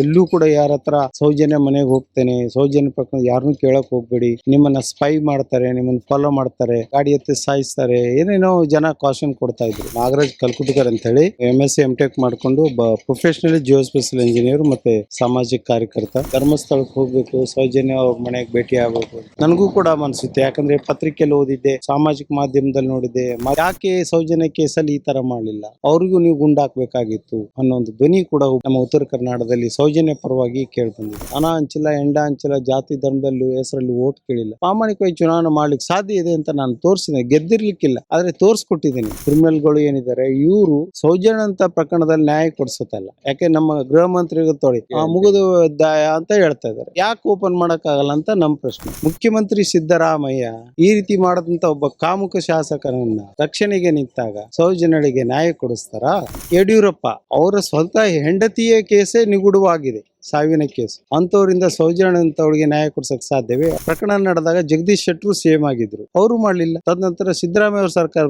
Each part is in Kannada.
ಎಲ್ಲೂ ಕೂಡ ಯಾರ ಹತ್ರ ಸೌಜನ್ಯ ಮನೆಗೆ ಹೋಗ್ತೇನೆ, ಸೌಜನ್ಯ ಪ್ರಕರಣ ಯಾರನ್ನೂ ಕೇಳಕ್ ಹೋಗ್ಬೇಡಿ. ನಿಮ್ಮನ್ನ ಸ್ಪೈ ಮಾಡ್ತಾರೆ, ನಿಮ್ಮನ್ನ ಫಾಲೋ ಮಾಡ್ತಾರೆ, ಗಾಡಿ ಎತ್ತಿ ಸಾಯಿಸ್ತಾರೆ, ಏನೇನೋ ಜನ ಕಾಶನ್ ಕೊಡ್ತಾ ಇದ್ರು. ನಾಗರಾಜ್ ಕಲ್ಕುಟ್ಕರ್ ಅಂತ ಹೇಳಿ ಎಂ ಎಸ್ ಎಂ ಟೆಕ್ ಮಾಡ್ಕೊಂಡು ಪ್ರೊಫೆಷನಲಿ ಜಿಯೋ ಸ್ಪೆಷಲ್ ಇಂಜಿನಿಯರ್ ಮತ್ತೆ ಸಾಮಾಜಿಕ ಕಾರ್ಯಕರ್ತ. ಧರ್ಮಸ್ಥಳಕ್ಕೆ ಹೋಗ್ಬೇಕು, ಸೌಜನ್ಯ ಅವ್ರ ಮನೆಗೆ ಭೇಟಿ ಆಗ್ಬೇಕು ನನಗೂ ಕೂಡ ಮನ್ಸುತ್ತೆ ಯಾಕಂದ್ರೆ ಪತ್ರಿಕೆಯಲ್ಲಿ ಓದಿದ್ದೆ, ಸಾಮಾಜಿಕ ಮಾಧ್ಯಮದಲ್ಲಿ ನೋಡಿದ್ದೆ. ಯಾಕೆ ಸೌಜನ್ಯ ಕೇಸಲ್ಲಿ ಈ ತರ ಮಾಡಲಿಲ್ಲ? ಅವ್ರಿಗೂ ನೀವು ಗುಂಡಾಕ್ಬೇಕಾಗಿತ್ತು ಅನ್ನೋ ಒಂದು ಧ್ವನಿ ಕೂಡ ನಮ್ಮ ಉತ್ತರ ಕರ್ನಾಟಕದಲ್ಲಿ ಸೌಜನ್ಯ ಪರವಾಗಿ ಕೇಳಿ ಬಂದಿದೆ ಹಣ ಹಂಚಿಲ್ಲ ಎಂಡ ಹಂಚಿಲ್ಲ ಜಾತಿ ಧರ್ಮದಲ್ಲೂ ಹೆಸರಲ್ಲಿ ಓಟ್ ಕೇಳಿಲ್ಲ. ಪ್ರಾಮಾಣಿಕವಾಗಿ ಚುನಾವಣೆ ಮಾಡ್ಲಿಕ್ಕೆ ಸಾಧ್ಯ ಇದೆ ಅಂತ ನಾನು ತೋರಿಸಿದೆ. ಗೆದ್ದಿರ್ಲಿಕ್ಕಿಲ್ಲ. ಆದ್ರೆ ತೋರಿಸ್ಕೊಟ್ಟಿದ್ದೀನಿ. ಕ್ರಿಮಿನಲ್ಗಳು ಏನಿದ್ದಾರೆ ಇವರು ಸೌಜನ್ಯ ಅಂತ ಪ್ರಕರಣದಲ್ಲಿ ನ್ಯಾಯ ಕೊಡಿಸುತ್ತಲ್ಲ ಯಾಕೆ ನಮ್ಮ ಗೃಹ ಮಂತ್ರಿಗೂ ತೊಳಿ ಆ, ಮುಗಿದು ದಾಯ ಅಂತ ಹೇಳ್ತಾ ಇದ್ದಾರೆ. ಯಾಕೆ ಓಪನ್ ಆಗಲ್ಲ ಅಂತ ನಮ್ಮ ಪ್ರಶ್ನೆ. ಮುಖ್ಯಮಂತ್ರಿ ಸಿದ್ದರಾಮಯ್ಯ ಈ ರೀತಿ ಮಾಡದಂತ ಒಬ್ಬ ಕಾಮುಕ ಶಾಸಕನನ್ನ ರಕ್ಷಣೆಗೆ ನಿಂತಾಗ ಸೌಜನ್ಯಳಿಗೆ ನ್ಯಾಯ ಕೊಡಿಸ್ತಾರ? ಯಡಿಯೂರಪ್ಪ ಅವರ ಸ್ವಂತ ಹೆಂಡತಿಯ ಕೇಸೇ ನಿಗೂಢವಾಗಿದೆ ಸಾವಿನ ಕೇಸ್. ಅಂತವರಿಂದ ಸೌಜನ್ಯ ಅಂತವಳಿಗೆ ನ್ಯಾಯ ಕೊಡ್ಸಕ್ ಸಾಧ್ಯವೇ? ಪ್ರಕರಣ ನಡೆದಾಗ ಜಗದೀಶ್ ಶೆಟ್ಟರು ಸೇಮ್ ಆಗಿದ್ರು. ಅವರು ಮಾಡ್ಲಿಲ್ಲ. ತದನಂತರ ಸಿದ್ದರಾಮಯ್ಯ ಅವರ ಸರ್ಕಾರ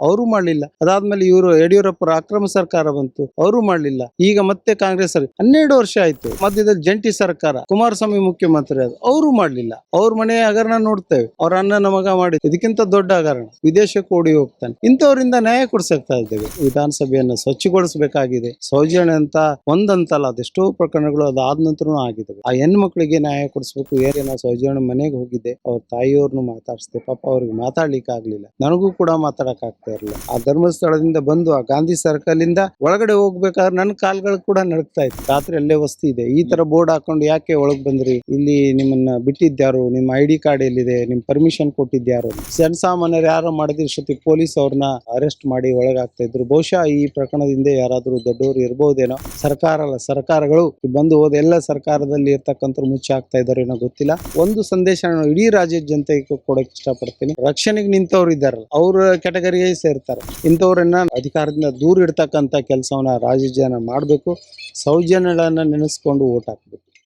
ಅವರು ಮಾಡ್ಲಿಲ್ಲ. ಅದಾದ್ಮೇಲೆ ಇವರು ಯಡಿಯೂರಪ್ಪರ ಅಕ್ರಮ ಸರ್ಕಾರ ಬಂತು. ಅವರು ಮಾಡ್ಲಿಲ್ಲ. ಈಗ ಮತ್ತೆ ಕಾಂಗ್ರೆಸ್ ಹನ್ನೆರಡು ವರ್ಷ ಆಯ್ತು. ಮಧ್ಯದಲ್ಲಿ ಜಂಟಿ ಸರ್ಕಾರ. ಕುಮಾರಸ್ವಾಮಿ ಮುಖ್ಯಮಂತ್ರಿ ಅದು ಅವರು ಮಾಡ್ಲಿಲ್ಲ. ಅವ್ರ ಮನೆ ಹಗರಣ ನೋಡ್ತೇವೆ. ಅವ್ರ ಅಣ್ಣನ ಮಗ ಮಾಡಿ ಇದಕ್ಕಿಂತ ದೊಡ್ಡ ಹಗರಣ. ವಿದೇಶಕ್ಕೆ ಓಡಿ ಹೋಗ್ತಾನೆ. ಇಂಥವರಿಂದ ನ್ಯಾಯ ಕೊಡ್ಸಕ್ತಾ ಇದ್ದೇವೆ ವಿಧಾನಸಭೆಯನ್ನು ಸ್ವಚ್ಛಗೊಳಿಸಬೇಕಾಗಿದೆ. ಸೌಜನ್ಯ ಅಂತ ಒಂದಂತಲ್ಲ. ಅದೆಷ್ಟೋ ಪ್ರಕರಣಗಳು ಅದಾದ ನಂತರ ಆಗಿದ್ದಾವೆ ಆ ಹೆಣ್ಮಕ್ಳಿಗೆ ನ್ಯಾಯ ಕೊಡಿಸ್ಬೇಕು, ಏರಿ ನಾವು ಮನೆಗೆ ಹೋಗಿದ್ದೆ, ಅವ್ರ ತಾಯಿಯವ್ರನ್ನು ಮಾತಾಡಿಸ್ದೆ, ಪಾಪ ಅವ್ರಿಗೆ ಮಾತಾಡ್ಲಿಕ್ಕೆ ಆಗ್ಲಿಲ್ಲ. ನನಗೂ ಕೂಡ ಮಾತಾಡಕ್ ಆಗ್ತಾ ಇರಲಿಲ್ಲ. ಆ ಧರ್ಮಸ್ಥಳದಿಂದ ಬಂದು, ಆ ಗಾಂಧಿ ಸರ್ಕಲ್ ಇಂದ ಒಳಗಡೆ ಹೋಗ್ಬೇಕಾದ್ರೆ ನನ್ನ ಕಾಲ್ಗಳು ಕೂಡ ನಡಕ್ತಾ ಇತ್ತು. ರಾತ್ರಿ ಅಲ್ಲೇ ವಸ್ತಿ ಇದೆ. ಈ ತರ ಬೋರ್ಡ್ ಹಾಕೊಂಡು ಯಾಕೆ ಒಳಗ್ ಬಂದ್ರಿ? ಇಲ್ಲಿ ನಿಮ್ಮನ್ನ ಬಿಟ್ಟಿದ್ಯಾರು ನಿಮ್ಮ ಐ ಡಿ ಕಾರ್ಡ್ ಎಲ್ಲಿದೆ? ನಿಮ್ ಪರ್ಮಿಷನ್ ಕೊಟ್ಟಿದ್ಯಾರು ಜನಸಾಮಾನ್ಯರು ಯಾರು ಮಾಡಿದ್ರು ಇಷ್ಟೊತ್ತಿಗೆ ಪೊಲೀಸ್ ಅವ್ರನ್ನ ಅರೆಸ್ಟ್ ಮಾಡಿ ಒಳಗಾಗ್ತಾ ಇದ್ರು. ಬಹುಶಃ ಈ ಪ್ರಕರಣದಿಂದ ಯಾರಾದ್ರೂ ದೊಡ್ಡವರು ಇರ್ಬೋದೇನೋ. ಸರ್ಕಾರ ಅಲ್ಲ, ಸರ್ಕಾರಗಳು ಬಂದು ಹೋದ ಎಲ್ಲ ಸರ್ಕಾರದಲ್ಲಿ ಇರ್ತಕ್ಕಂಥ ಮುಚ್ಚಿ ಹಾಕ್ತಾ ಇದಾರೆ ಏನೋ ಗೊತ್ತಿಲ್ಲ. ಒಂದು ಸಂದೇಶ ಇಡೀ ರಾಜ್ಯದ ಜನತೆಗೆ ಕೊಡಕ್ ಇಷ್ಟಪಡ್ತೀನಿ. ರಕ್ಷಣೆಗೆ ನಿಂತವ್ರು ಇದ್ದಾರಲ್ಲ ಅವ್ರ ಕ್ಯಾಟಗರಿಗೆ ಸೇರ್ತಾರೆ. ಇಂಥವ್ರನ್ನ ಅಧಿಕಾರದಿಂದ ದೂರ ಇಡ್ತಕ್ಕಂಥ ಕೆಲಸವನ್ನ ರಾಜ್ಯ ಜನ ಮಾಡಬೇಕು. ಸೌಜನ್ಯಗಳನ್ನ ನೆನೆಸ್ಕೊಂಡು ಓಟ್ ಹಾಕ್ಬೇಕು.